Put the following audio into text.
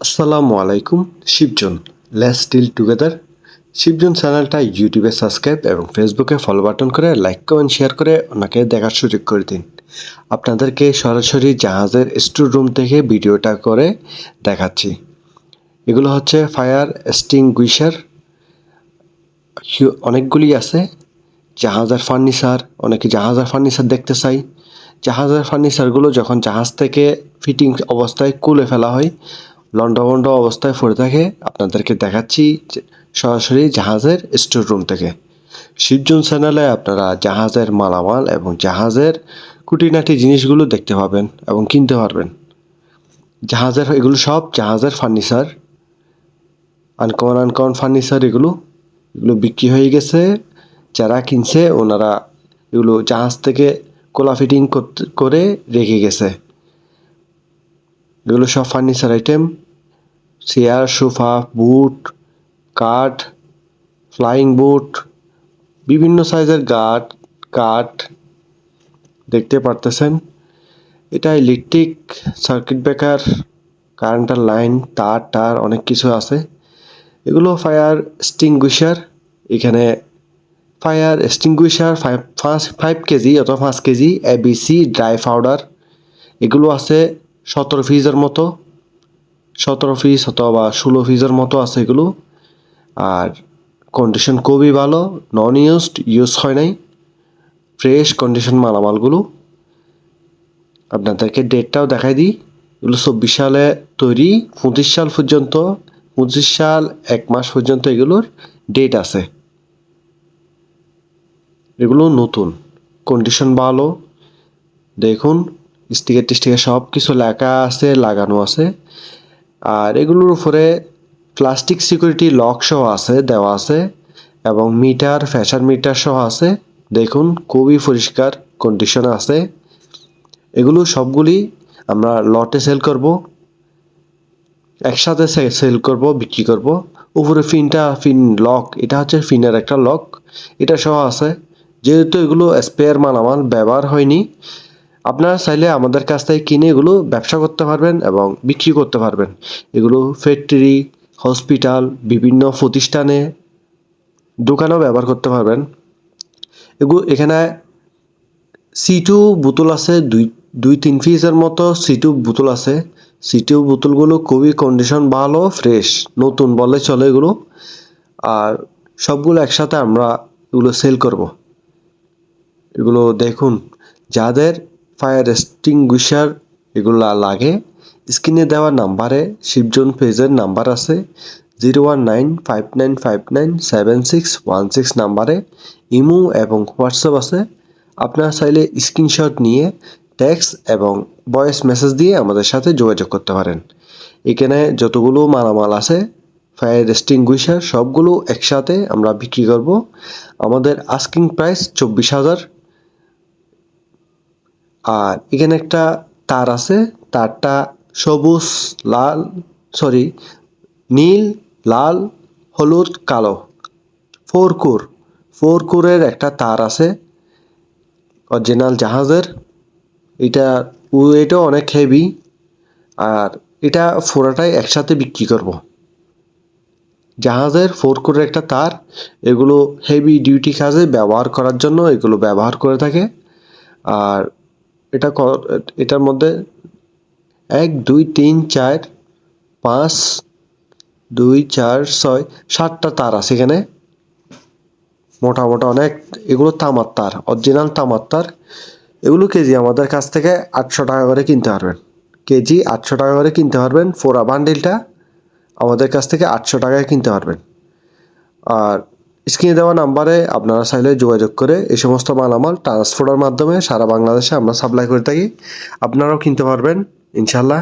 আসসালামু আলাইকুম, Shibjon less deal together Shibjon চ্যানেলটা ইউটিউবে সাবস্ক্রাইব এবং ফেসবুকে ফলো বাটন করে লাইক কমেন্ট শেয়ার করে ওনাকে দেখার সুযোগ করে দিন। আপনাদেরকে সরাসরি জাহাজের স্টোর রুম থেকে ভিডিওটা করে দেখাচ্ছি। এগুলো হচ্ছে ফায়ার এক্সটিংগুইশার অনেকগুলি আছে। জাহাজের ফার্নিচার অনেকে জাহাজের ফার্নিচার দেখতে চাই জাহাজের ফার্নিচারগুলো যখন জাহাজ থেকে ফিটিং অবস্থায় কুলে ফেলা হয় লন্ডভন্ড অবস্থায় পড়ে থাকে। আপনাদেরকে দেখাচ্ছি সরাসরি জাহাজের স্টোর রুম থেকে। শিবজন চ্যানেলে আপনারা জাহাজের মালামাল এবং জাহাজের কুটিনাটি জিনিসগুলো দেখতে পাবেন এবং কিনতে পারবেন। জাহাজের, এগুলো সব জাহাজের ফার্নিচার। আনকমন আনকমন ফার্নিচার এগুলো। এগুলো বিক্রি হয়ে গেছে। যারা কিনছে, ওনারা এগুলো জাহাজ থেকে কোলা ফিটিং করে রেখে গেছে। এগুলো সব furniture item. Chair, sofa, boat, কাঠ, ফ্লাইং বুট, বিভিন্ন সাইজের গাট, কাঠ দেখতে পারতেছেন। এটা ইলেকট্রিক সার্কিট ব্রেকার, কারেন্টের লাইন, তার, টার অনেক কিছু আছে। এগুলো ফায়ার এক্সটিংগুইশার, এখানে fire extinguisher, five five KG অথবা পাঁচ কেজি এবিসি ড্রাই পাউডার, এগুলো আছে সতেরো পিসের মতো। সতেরো পিস অথবা ষোলো পিসের মতো আছে এগুলো। আর কন্ডিশন খুবই ভালো নন ইউজড ইউজ হয় নাই। ফ্রেশ কন্ডিশন মালামালগুলো। আপনাদেরকে ডেটটাও দেখাই দিই। এগুলো চব্বিশ সালে তৈরি, পঁচিশ সাল পর্যন্ত, পঁচিশ সাল এক মাস পর্যন্ত এগুলোর ডেট আছে। এগুলো নতুন কন্ডিশন ভালো। দেখুন স্টিকার টিস্টিকার সব কিছু লেখা আছে, লাগানো আছে। আর এগুলোর উপরে প্লাস্টিক সিকিউরিটি লক সহ আছে, দেওয়া আছে এবং মিটার ফ্যাশন মিটার সহ আছে। দেখুন, খুবই পরিষ্কার কন্ডিশন আছে। এগুলো সবগুলি আমরা লটে সেল করব, একসাথে সেল করব, বিক্রি করব। উপরে ফিনটা ফিন লক এটা হচ্ছে ফিনের একটা লক এটা সহ আছে। যেহেতু এগুলো স্পেয়ার মালামাল, ব্যবহার হয়নি আপনারা চাইলে আমাদের কাছ থেকে কিনে এগুলো ব্যবসা করতে পারবেন এবং বিক্রি করতে পারবেন। এগুলো ফ্যাক্টরি হসপিটাল বিভিন্ন প্রতিষ্ঠানে দোকানেও ব্যবহার করতে পারবেন। এগুলো এখানে সিটু বোতল আছে, দুই দুই তিন পিসের মতো সিটু বোতল আছে। সিটু বোতলগুলো খুবই কন্ডিশন ভালো ফ্রেশ নতুন বলে চলে এগুলো। আর সবগুলো একসাথে আমরা এগুলো সেল করব। এগুলো দেখুন, যাদের ফায়ার এক্সটিংগুইশার এগুলো লাগে। স্ক্রিনে দেওয়া নাম্বারে শিবজন পেজের নাম্বার আছে zero one nine five nine five nine seven six one six নাম্বারে ইমো এবং হোয়াটসঅ্যাপ আছে। আপনারা চাইলে স্ক্রিনশট নিয়ে টেক্সট এবং ভয়েস মেসেজ দিয়ে আমাদের সাথে যোগাযোগ করতে পারেন। এখানে যতগুলো মালামাল আছে ফায়ার এক্সটিংগুইশার সবগুলো একসাথে আমরা বিক্রি করব। আমাদের আস্কিং প্রাইস চব্বিশ হাজার। আর এখানে একটা তার আছে, তারটা সবুজ, লাল সরি নীল, লাল, হলুদ, কালো। ফোর কোর ফোর কোরের একটা তার আছে, অরিজিনাল জাহাজের। এটা ওয়েটও অনেক হেভি আর এটা ফোরাটাই একসাথে বিক্রি করব। জাহাজের ফোর কোরের একটা তার, এগুলো হেভি ডিউটি কাজে ব্যবহার করার জন্য এগুলো ব্যবহার করে থাকে। আর এটা এটার মধ্যে এক, দুই, তিন, চার, পাঁচ, দুই, চার, ছয়, সাতটা তার আছে এখানে। মোটামোটা অনেক, এগুলো তামার তার অরিজিনাল তামার তার। এগুলো কেজি আমাদের কাছ থেকে আটশো টাকা করে কিনতে পারবেন। কেজি আটশো টাকা করে কিনতে পারবেন ফোরা বান্ডিলটা। আমাদের কাছ থেকে আটশো টাকায় কিনতে পারবেন। আর স্ক্রিনে দেওয়া নাম্বারে আপনারা চাইলে যোগাযোগ করে এই সমস্ত মাল আমার ট্রান্সপোর্টের মাধ্যমে সারা বাংলাদেশে আমরা সাপ্লাই করে থাকি। আপনারাও কিনতে পারবেন ইনশাল্লাহ